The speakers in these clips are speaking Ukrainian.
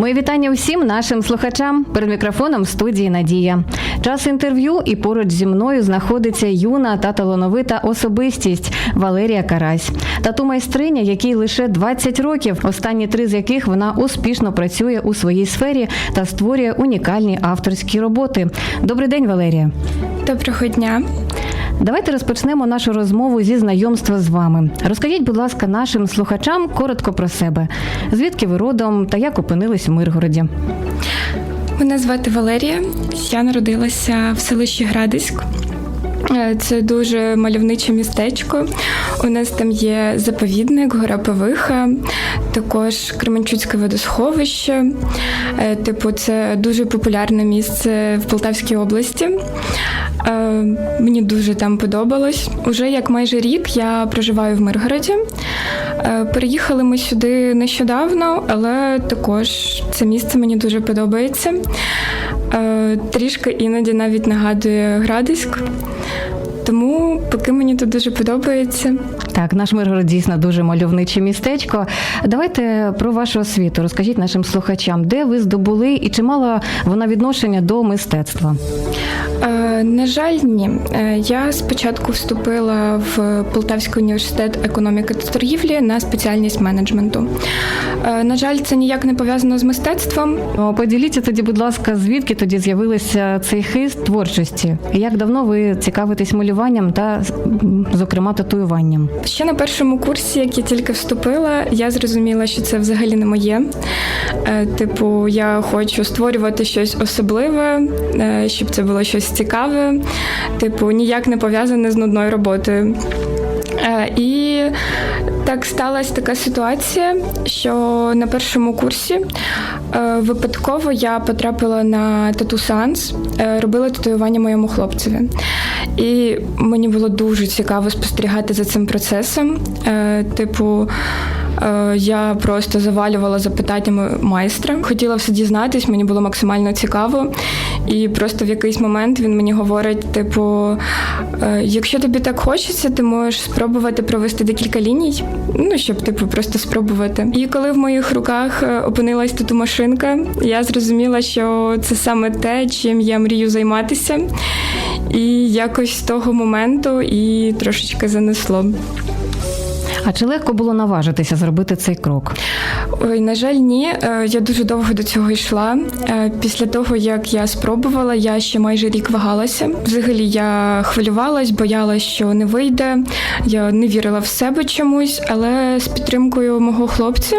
Мої вітання усім нашим слухачам. Перед мікрофоном студії Надія. Час інтерв'ю і поруч зі мною знаходиться юна та талановита особистість Валерія Карась. Тату майстриня, якій лише 20 років, останні три з яких вона успішно працює у своїй сфері та створює унікальні авторські роботи. Добрий день, Валерія. Доброго дня. Давайте розпочнемо нашу розмову зі знайомства з вами. Розкажіть, будь ласка, нашим слухачам коротко про себе. Звідки ви родом та як опинились у Миргороді? Мене звати Валерія. Я народилася в селищі Градиськ. Е, Це дуже мальовниче містечко. У нас там є заповідник, гора Павиха, також Кременчуцьке водосховище. Е, Типу, це дуже популярне місце в Полтавській області. Е, Мені дуже там подобалось. Уже як майже рік я проживаю в Миргороді. Переїхали ми сюди нещодавно, але також це місце мені дуже подобається. Е, Трішки іноді навіть нагадує Градиськ. Тому поки мені тут дуже подобається. Так, наш Миргород дійсно дуже мальовниче містечко. Давайте про вашу освіту. Розкажіть нашим слухачам, де ви здобули і чи мала вона відношення до мистецтва? На жаль, ні. Е, Я спочатку вступила в Полтавський університет економіки та торгівлі на спеціальність менеджменту. Е, На жаль, це ніяк не пов'язано з мистецтвом. Поділіться тоді, будь ласка, звідки тоді з'явилися цей хист творчості? Як давно ви цікавитесь малюванням та, зокрема, татуюванням? Ще на першому курсі, як я тільки вступила, я зрозуміла, що це взагалі не моє. Е, Типу, я хочу створювати щось особливе, щоб це було щось цікаве, типу, ніяк не пов'язане з нудною роботою. Е, І так сталася така ситуація, що на першому курсі е, випадково я потрапила на тату-сеанс, е, робила татуювання моєму хлопцеві. І мені було дуже цікаво спостерігати за цим процесом. Типу, я просто завалювала запитаннями майстра. Хотіла все дізнатись, мені було максимально цікаво. І просто в якийсь момент він мені говорить: типу, е, якщо тобі так хочеться, ти можеш спробувати провести декілька ліній, ну щоб типу просто спробувати. І коли в моїх руках е, опинилась тату машинка, я зрозуміла, що це саме те, чим я мрію займатися. І якось з того моменту і трошечки занесло. А чи легко було наважитися зробити цей крок? Ой, на жаль, ні. Е, Я дуже довго до цього йшла. Е, Після того, як я спробувала, я ще майже рік вагалася. Взагалі я хвилювалась, боялась, що не вийде. Я не вірила в себе чомусь, але з підтримкою мого хлопця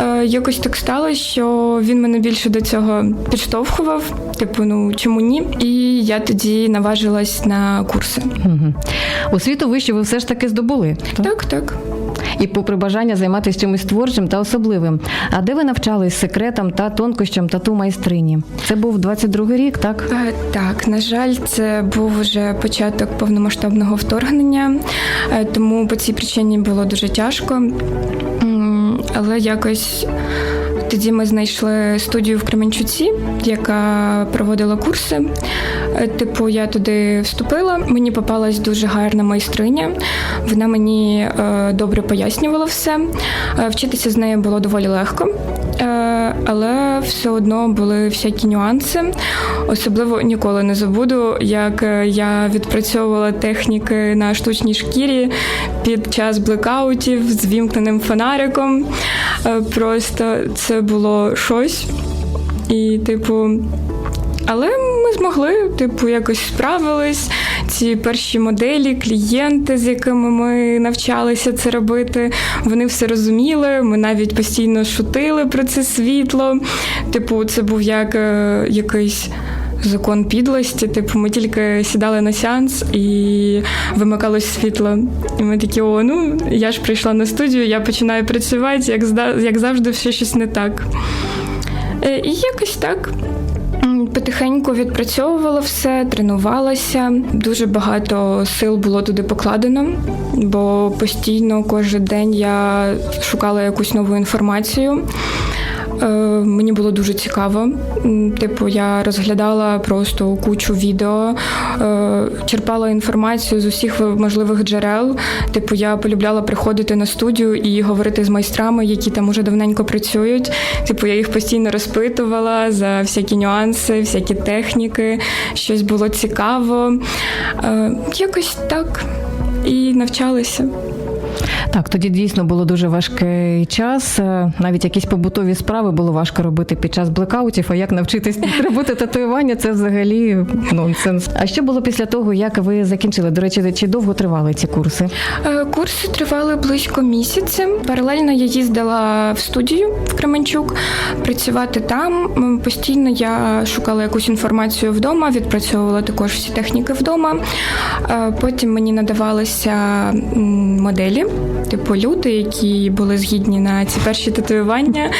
е, якось так сталося, що він мене більше до цього підштовхував. Типу, ну чому ні? І я тоді наважилась на курси. Угу. Освіту вищу ви все ж таки здобули. Так, так. І попри бажання займатися чимось творчим та особливим. А де ви навчались секретам та тонкощам тату майстрині? Це був 22-й рік, так? Е, Так, на жаль, це був вже початок повномасштабного вторгнення, е, тому по цій причині було дуже тяжко. Але якось тоді ми знайшли студію в Кременчуці, яка проводила курси. Е, Типу, я туди вступила. Мені попалась дуже гарна майстриня. Вона мені е, добре пояснювала все. Е, Вчитися з нею було доволі легко. Але все одно були всякі нюанси. Особливо ніколи не забуду, як е, я відпрацьовувала техніки на штучній шкірі під час блекаутів з вімкненим фонариком. Е, Просто це було щось. І, типу, але ми змогли, типу, якось справились. Ці перші моделі, клієнти, з якими ми навчалися це робити, вони все розуміли. Ми навіть постійно шутили про це світло. Типу, це був як е, якийсь. Закон підлості, типу, ми тільки сідали на сеанс і вимикалось світло. І ми такі, о, ну я ж прийшла на студію, я починаю працювати, як, як завжди, все щось не так. Е, І якось так. Потихеньку відпрацьовувала все, тренувалася. Дуже багато сил було туди покладено, бо постійно кожен день я шукала якусь нову інформацію. Е, мені було дуже цікаво. Типу, я розглядала просто кучу відео, е, черпала інформацію з усіх можливих джерел. Типу, я полюбляла приходити на студію і говорити з майстрами, які там уже давненько працюють. Типу, я їх постійно розпитувала за всякі нюанси, всякі техніки, щось було цікаво. Е, Якось так. І навчалися. Так, тоді дійсно було дуже важкий час. Е, Навіть якісь побутові справи було важко робити під час блекаутів. А як навчитись робити татуювання, це взагалі нонсенс. А що було після того, як ви закінчили? До речі, чи довго тривали ці курси? Е, Курси тривали близько місяця. Паралельно я їздила в студію в Кременчук працювати там. Постійно я шукала якусь інформацію вдома, відпрацьовувала також всі техніки вдома. Е, Потім мені надавалися моделі, типу люди, які були згідні на ці перші татуювання.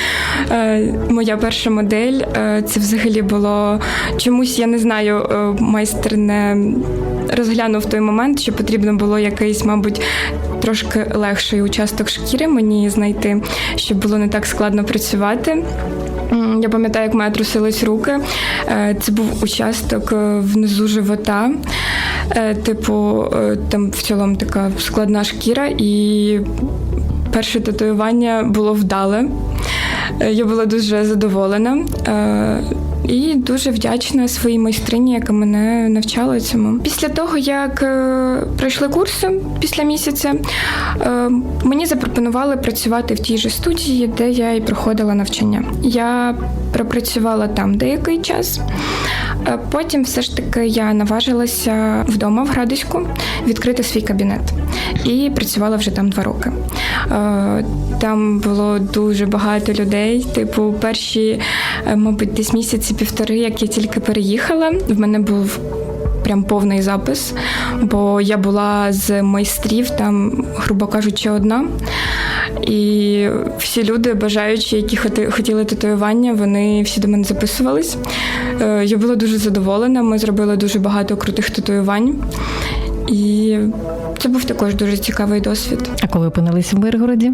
Е, Моя перша модель е, це взагалі було чомусь, я не знаю, е, майстер не розглянув той момент, що потрібно було якийсь, мабуть, трошки легший участок шкіри мені знайти, щоб було не так складно працювати. Я пам'ятаю, як мене трусились руки. Е, Це був участок е, внизу живота. Е, Типу, там в цілому така складна шкіра, і перше татуювання було вдале. Я була дуже задоволена і дуже вдячна своїй майстрині, яка мене навчала цьому. Після того, як е, пройшли курси після місяця, е, мені запропонували працювати в тій же студії, де я і проходила навчання. Я пропрацювала там деякий час. Е, Потім все ж таки я наважилася вдома в Градиську відкрити свій кабінет і працювала вже там два роки. Е, Там було дуже багато людей. Типу, перші, е, мабуть, десь місяці півтори, як я тільки переїхала, в мене був. Прям повний запис, бо я була з майстрів, там, грубо кажучи, одна. І всі люди, бажаючі, які хотіли татуювання, вони всі до мене записувались. Е, Я була дуже задоволена. Ми зробили дуже багато крутих татуювань. І це був також дуже цікавий досвід. А коли опинились в Миргороді?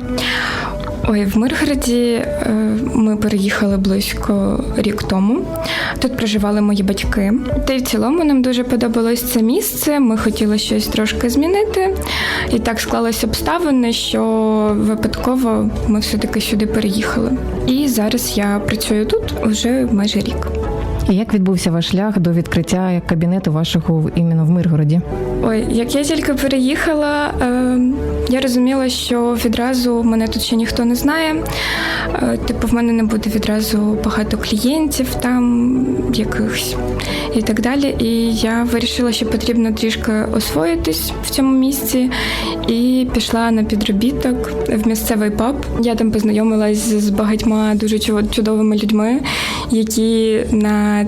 Ой, в Миргороді е, ми переїхали близько рік тому. Тут проживали мої батьки. Та й в цілому нам дуже подобалось це місце. Ми хотіли щось трошки змінити. І так склалися обставини, що випадково ми все-таки сюди переїхали. І зараз я працюю тут вже майже рік. Як відбувся ваш шлях до відкриття кабінету вашого іменно в Миргороді? Ой, як я тільки переїхала, е, я розуміла, що відразу мене тут ще ніхто не знає. Е, типу, в мене не буде відразу багато клієнтів там якихось і так далі. І я вирішила, що потрібно трішки освоїтись в цьому місці, і пішла на підробіток в місцевий паб. Я там познайомилась з багатьма дуже чу- чудовими людьми, які на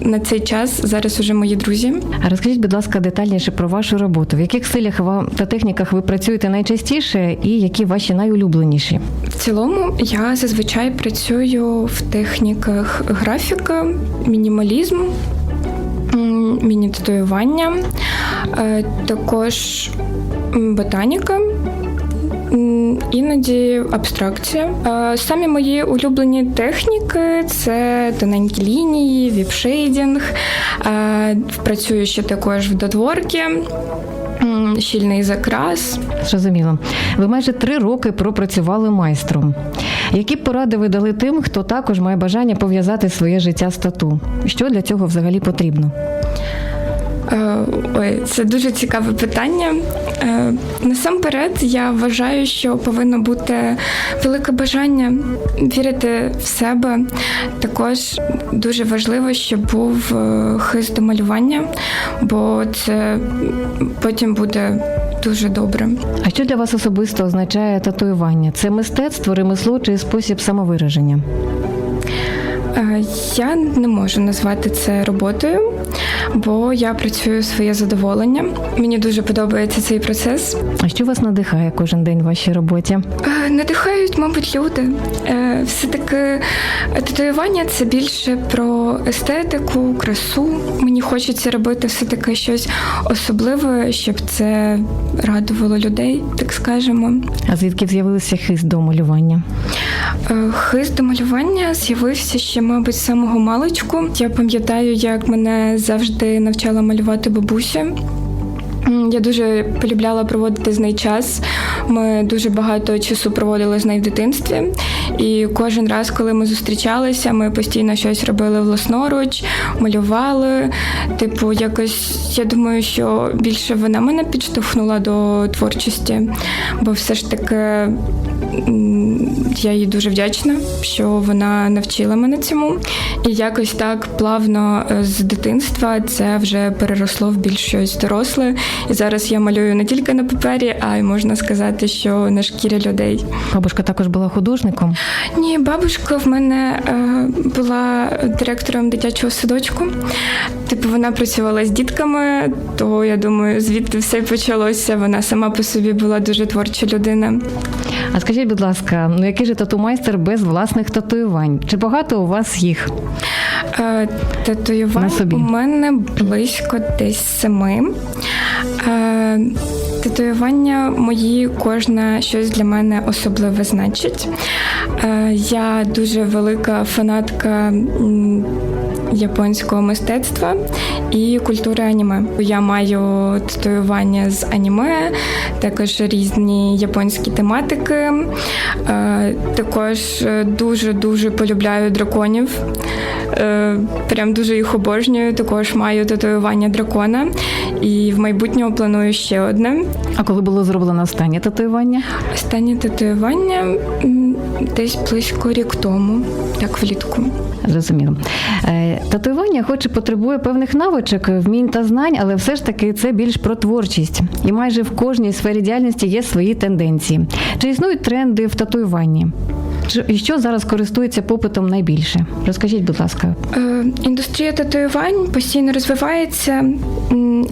на цей час зараз уже мої друзі. А розкажіть, будь ласка, детальніше про вашу роботу. В яких стилях вам та техніках ви працюєте найчастіше, і які ваші найулюбленіші? В цілому я зазвичай працюю в техніках графіка, мінімалізм, м, міні-татуювання, е, також ботаніка. Іноді абстракція. Е, Самі мої улюблені техніки це тоненькі лінії, віпшейдінг. Е, Працюю ще також в додворці, м, щільний закрас. Зрозуміло. Ви майже три роки пропрацювали майстром. Які поради ви дали тим, хто також має бажання пов'язати своє життя з тату? Що для цього взагалі потрібно? Е, Ой, це дуже цікаве питання. Е, Насамперед, я вважаю, що повинно бути велике бажання вірити в себе. Також дуже важливо, щоб був е, хист до малювання, бо це потім буде дуже добре. А що для вас особисто означає татуювання? Це мистецтво, ремесло чи спосіб самовираження? Я не можу назвати це роботою, бо я працюю своє задоволення. Мені дуже подобається цей процес. А що вас надихає кожен день в вашій роботі? Е, Надихають, мабуть, люди. Е, Все-таки татуювання це більше про естетику, красу. Мені хочеться робити все-таки щось особливе, щоб це радувало людей, так скажемо. А звідки з'явився хист до малювання? Е, Хист до малювання з'явився ще, мабуть, з самого маличку. Я пам'ятаю, як мене завжди навчала малювати бабуся. Я дуже полюбляла проводити з нею час. Ми дуже багато часу проводили з нею в дитинстві. І кожен раз, коли ми зустрічалися, ми постійно щось робили власноруч, малювали. Типу, якось я думаю, що більше вона мене підштовхнула до творчості, бо все ж таки я їй дуже вдячна, що вона навчила мене цьому. І якось так плавно е, з дитинства це вже переросло в більш щось доросле. І зараз я малюю не тільки на папері, а й можна сказати, що на шкірі людей. Бабушка також була художником. Ні, бабушка в мене е, була директором дитячого садочку. Типу, вона працювала з дітками, то я думаю, звідти все почалося. Вона сама по собі була дуже творча людина. А скажіть, будь ласка, ну який же тату-майстер без власних татуювань? Чи багато у вас їх? Е, Татуювань у мене близько десь семи. Е, Татуювання мої кожне щось для мене особливе значить. Е, Я дуже велика фанатка японського мистецтва і культури аніме. Я маю татуювання з аніме, також різні японські тематики. Е, Також дуже дуже полюбляю драконів. Е, Прям дуже їх обожнюю. Також маю татуювання дракона. І в майбутньому планую ще одне. А коли було зроблено останнє татуювання? Останнє татуювання десь близько рік тому, так влітку. Зрозуміло. Е, Татуювання, хоч і потребує певних навичок, вмінь та знань, але все ж таки це більш про творчість. І майже в кожній сфері діяльності є свої тенденції. Чи існують тренди в татуюванні? І що зараз користується попитом найбільше? Розкажіть, будь ласка. Е, Індустрія татуювань постійно розвивається,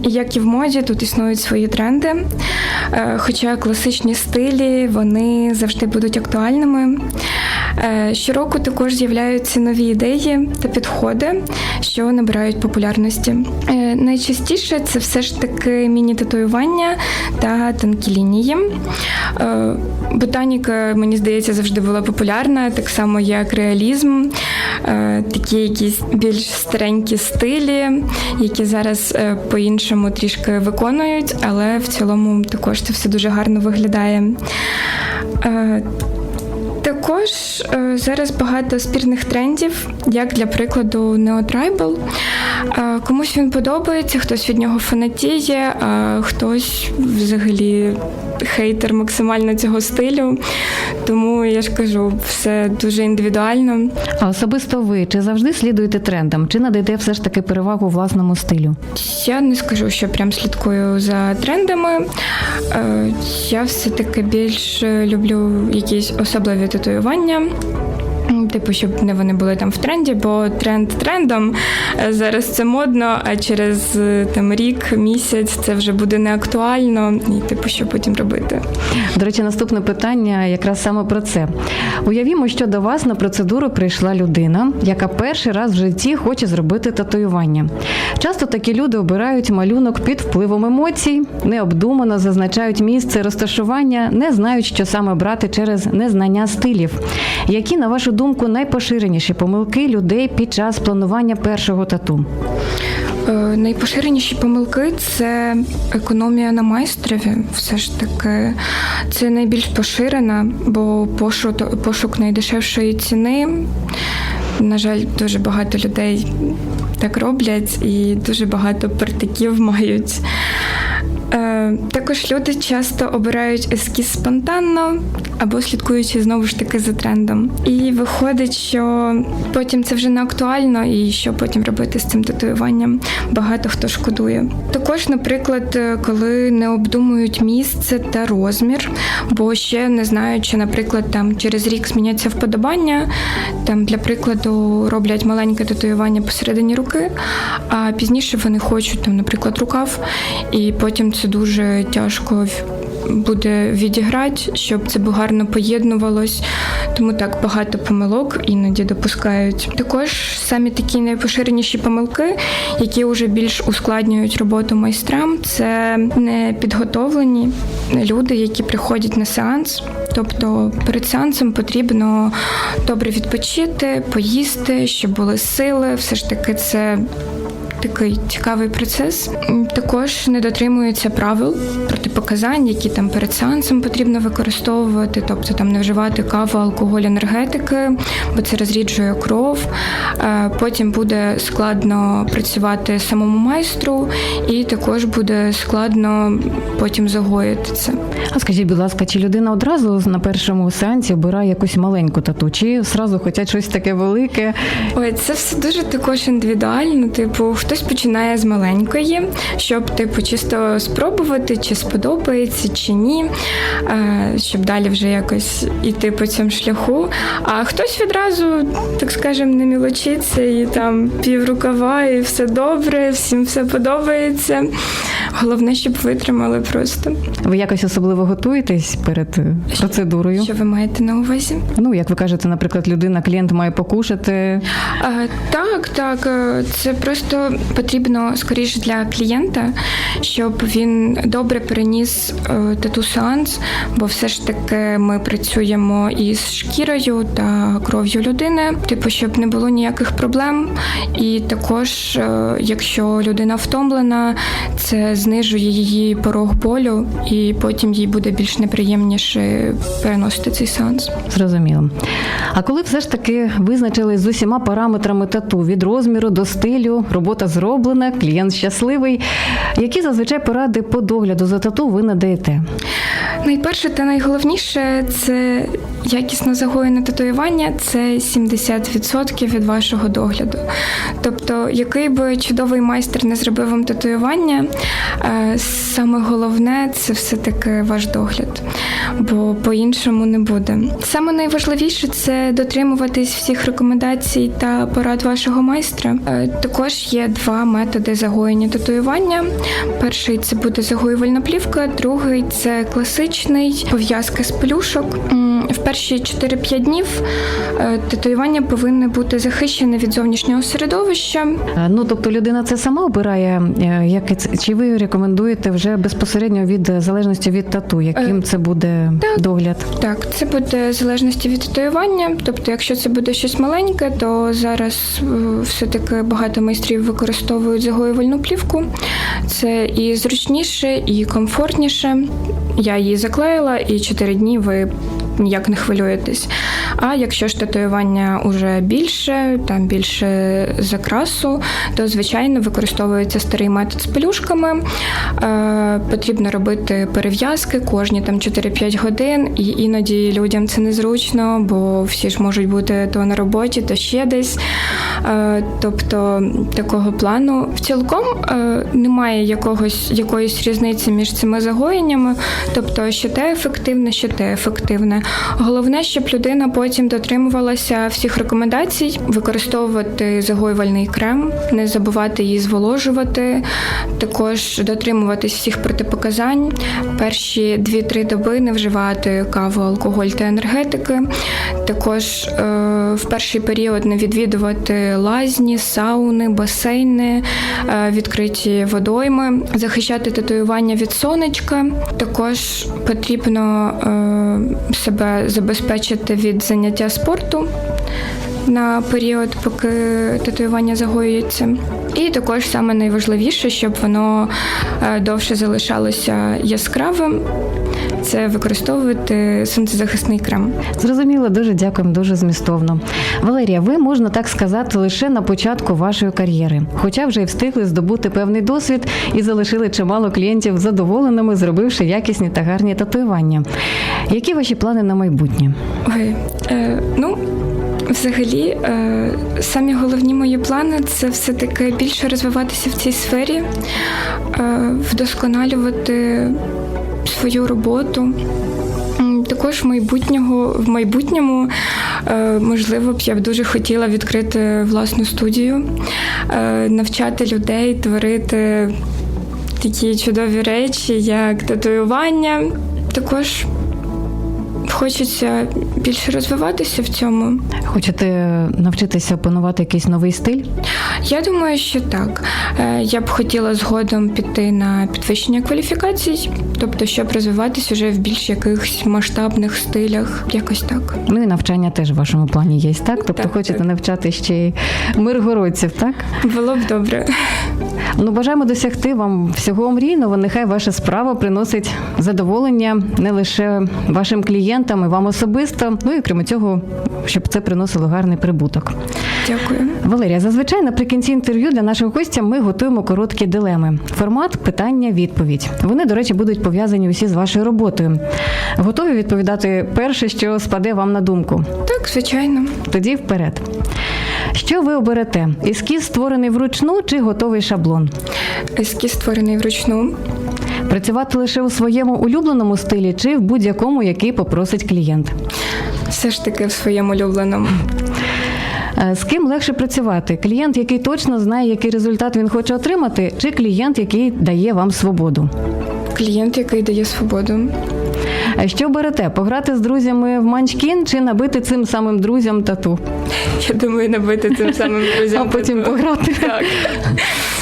як і в моді, тут існують свої тренди. Е, Хоча класичні стилі вони завжди будуть актуальними. Е, Щороку також з'являються нові ідеї та підходи, що набирають популярності. Е, Найчастіше це все ж таки міні-татуювання та тонкі лінії. Е, Ботаніка, мені здається, завжди була популярна, так само як реалізм, такі якісь більш старенькі стилі, які зараз по-іншому трішки виконують, але в цілому також це все дуже гарно виглядає. Також е, зараз багато спірних трендів, як для прикладу неотрайбл. Комусь він подобається, хтось від нього фанатіє, а хтось взагалі хейтер максимально цього стилю. Тому я ж кажу, все дуже індивідуально. А особисто ви чи завжди слідуєте трендам, чи надаєте все ж таки перевагу власному стилю? Я не скажу, що прям слідкую за трендами. Е, Я все-таки більш люблю якісь особливі татуювання. Типу, щоб не вони були там в тренді, бо тренд трендом Е, зараз це модно, а через е, там рік, місяць це вже буде не актуально. І типу, що потім робити? До речі, наступне питання якраз саме про це. Уявімо, що до вас на процедуру прийшла людина, яка перший раз в житті хоче зробити татуювання. Часто такі люди обирають малюнок під впливом емоцій, необдумано зазначають місце розташування, не знають, що саме брати через незнання стилів. Які, на вашу думку, найпоширеніші помилки людей під час планування першого тату? Е, Найпоширеніші помилки це економія на майстрові. Все ж таки, це найбільш поширена, бо пошук найдешевшої ціни. На жаль, дуже багато людей так роблять, і дуже багато партиків мають. Е, також люди часто обирають ескіз спонтанно або слідкуючи знову ж таки за трендом. І виходить, що потім це вже не актуально, і що потім робити з цим татуюванням. Багато хто шкодує. Також, наприклад, е, коли не обдумують місце та розмір, бо ще не знають, чи, наприклад, там через рік зміняться вподобання. Там, для прикладу, роблять маленьке татуювання посередині руки, а пізніше вони хочуть, там, наприклад, рукав, і потім це дуже тяжко буде відіграти, щоб це гарно поєднувалось. Тому так багато помилок іноді допускають. Також самі такі найпоширеніші помилки, які вже більш ускладнюють роботу майстрам, це непідготовлені люди, які приходять на сеанс. Тобто перед сеансом потрібно добре відпочити, поїсти, щоб були сили. Все ж таки, це такий цікавий процес. Також не дотримуються правил протипоказань, які там перед сеансом потрібно використовувати, тобто там не вживати каву, алкоголь, енергетики, бо це розріджує кров. Е, Потім буде складно працювати самому майстру, і також буде складно потім загоїти це. А скажіть, будь ласка, чи людина одразу на першому сеансі обирає якусь маленьку тату, чи зразу хочуть щось таке велике? Ой, це все дуже також індивідуально. Типу, хтось починає з маленької, щоб типу чисто спробувати, чи сподобається, чи ні, е, щоб далі вже якось іти по цьому шляху. А хтось відразу, так скажемо, не мілочиться і там пів рукава, і все добре, всім все подобається. Головне, щоб витримали просто. Ви якось особливо готуєтесь перед е, процедурою? Що ви маєте на увазі? Ну, як ви кажете, наприклад, людина, клієнт має покушати. Е, Так, так, е, це просто потрібно скоріше для клієнта, щоб він добре переніс е, тату сеанс, бо все ж таки ми працюємо із шкірою та кров'ю людини, типу, щоб не було ніяких проблем. І також, е, якщо людина втомлена, це знижує її порог болю, і потім їй буде більш неприємніше переносити цей сеанс. Зрозуміло. А коли все ж таки визначили з усіма параметрами тату від розміру до стилю, робота зроблена, клієнт щасливий. Які зазвичай поради по догляду за тату ви надаєте? Найперше та найголовніше це якісно загоєне татуювання це 70% від вашого догляду. Тобто, який би чудовий майстер не зробив вам татуювання, е, саме головне це все-таки ваш догляд, бо по-іншому не буде. Саме найважливіше це дотримуватись всіх рекомендацій та порад вашого майстра. Е, Також є два методи загоєння татуювання. Перший це буде загоювальна плівка, другий це класичний пов'язка з пелюшок. Перші 4-5 днів е, татуювання повинне бути захищене від зовнішнього середовища. Е, Ну, тобто людина це сама обирає, е, як чи ви рекомендуєте вже безпосередньо від залежності від тату, яким це буде так. догляд? Так, це буде в залежності від татуювання. Тобто, якщо це буде щось маленьке, то зараз все-таки багато майстрів використовують загоювальну плівку. Це і зручніше, і комфортніше. Я її заклеїла, і 4 дні ви ніяк не хвилюєтесь. А якщо ж татуювання уже більше, там більше закрасу, то звичайно використовується старий метод з пелюшками. Е, потрібно робити перев'язки кожні там 4-5 годин, і іноді людям це незручно, бо всі ж можуть бути то на роботі, то ще десь. Е, тобто такого плану в цілком е, немає якогось якоїсь різниці між цими загоєннями, тобто що те ефективне, що те ефективне. Головне, щоб людина потім дотримувалася всіх рекомендацій, використовувати загоювальний крем, не забувати її зволожувати, також дотримуватись всіх протипоказань. Перші 2-3 доби не вживати каву, алкоголь та енергетики. Також е, в перший період не відвідувати лазні, сауни, басейни, е, відкриті водойми, захищати татуювання від сонечка. Також потрібно е, себе забезпечити від заняття спорту на період, поки татуювання загоюється. І також саме найважливіше, щоб воно е, довше залишалося яскравим. Це використовувати сонцезахисний крем. Зрозуміло, дуже дякуємо, дуже змістовно. Валерія, ви можна так сказати лише на початку вашої кар'єри, хоча вже й встигли здобути певний досвід і залишили чимало клієнтів задоволеними, зробивши якісні та гарні татуювання. Які ваші плани на майбутнє? Ой, е, ну. Взагалі, е, самі головні мої плани це все-таки більше розвиватися в цій сфері, е, вдосконалювати свою роботу. Також майбутнього в майбутньому, е, можливо, б я б дуже хотіла відкрити власну студію, е, навчати людей творити такі чудові речі, як татуювання. Також хочеться більше розвиватися в цьому. Хочете навчитися опанувати якийсь новий стиль? Я думаю, що так. Е, Я б хотіла згодом піти на підвищення кваліфікацій, тобто, щоб розвиватися вже в більш якихось масштабних стилях, якось так. Ну і навчання теж в вашому плані є, так? Тобто Так, хочете так. навчати ще й миргородців, так? Було б добре. Ну, бажаємо досягти вам всього мрійного. Нехай ваша справа приносить задоволення не лише вашим клієнтам і вам особисто. Ну і крім цього, щоб це приносило гарний прибуток. Дякую. Валерія, зазвичай наприкінці інтерв'ю для наших гостя ми готуємо короткі дилеми. Формат питання-відповідь. Вони, до речі, будуть пов'язані усі з вашою роботою. Готові відповідати перше, що спаде вам на думку. Так, звичайно. Тоді вперед. Що ви оберете? Ескіз створений вручну чи готовий шаблон? Ескіз створений вручну. Працювати лише у своєму улюбленому стилі чи в будь-якому, який попросить клієнт. Все ж таки в своєму улюбленому. Е, З ким легше працювати? Клієнт, який точно знає, який результат він хоче отримати, чи клієнт, який дає вам свободу? Клієнт, який дає свободу. А Що берете? Пограти з друзями в манчкін чи набити цим самим друзям тату, Я думаю, набити тим самим друзям. а потім тату. пограти? Так.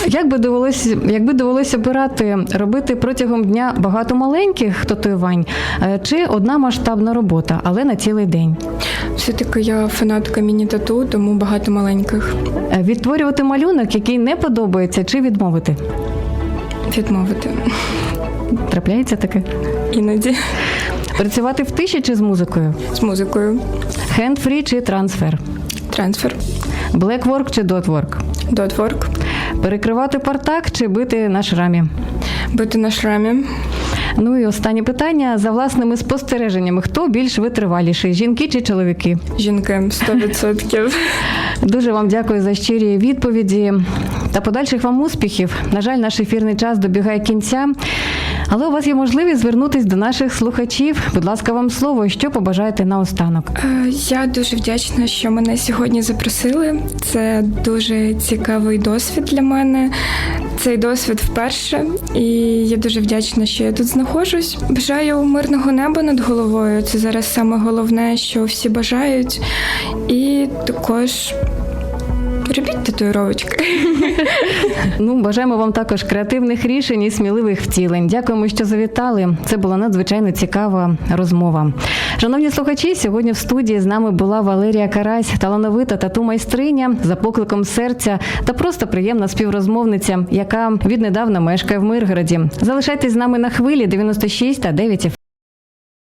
Як би довелося, якби довелося обирати, робити протягом дня багато маленьких татуювань, е, чи одна масштабна робота, але на цілий день? Все-таки я фанатка міні-тату, тому багато маленьких. Е, Відтворювати малюнок, який не подобається, чи відмовити? Відмовити. Трапляється таке? Іноді Працювати в тиші чи з музикою? з музикою. Хендфрі чи трансфер? Трансфер. Блекворк чи дотворк? Дотворк. Перекривати партак чи бити на шрамі? Бити на шрамі. Ну і останнє питання за власними спостереженнями: хто більш витриваліший, жінки чи чоловіки? Жінки 100%. Дуже вам дякую за щирі відповіді та подальших вам успіхів. На жаль, наш ефірний час добігає кінця. Але у вас є можливість звернутись до наших слухачів. Будь ласка, вам слово, що побажаєте наостанок. Е, Я дуже вдячна, що мене сьогодні запросили. Це дуже цікавий досвід для мене. Цей досвід вперше, і я дуже вдячна, що я тут знаходжусь. Бажаю мирного неба над головою. Це зараз саме головне, що всі бажають. І також робіть татуїровочки. Ну, бажаємо вам також креативних рішень і сміливих втілень. Дякуємо, що завітали. Це була надзвичайно цікава розмова. Шановні слухачі, сьогодні в студії з нами була Валерія Карась, талановита тату майстриня за покликом серця та просто приємна співрозмовниця, яка віднедавна мешкає в Миргороді. Залишайтесь з нами на хвилі 96 та 9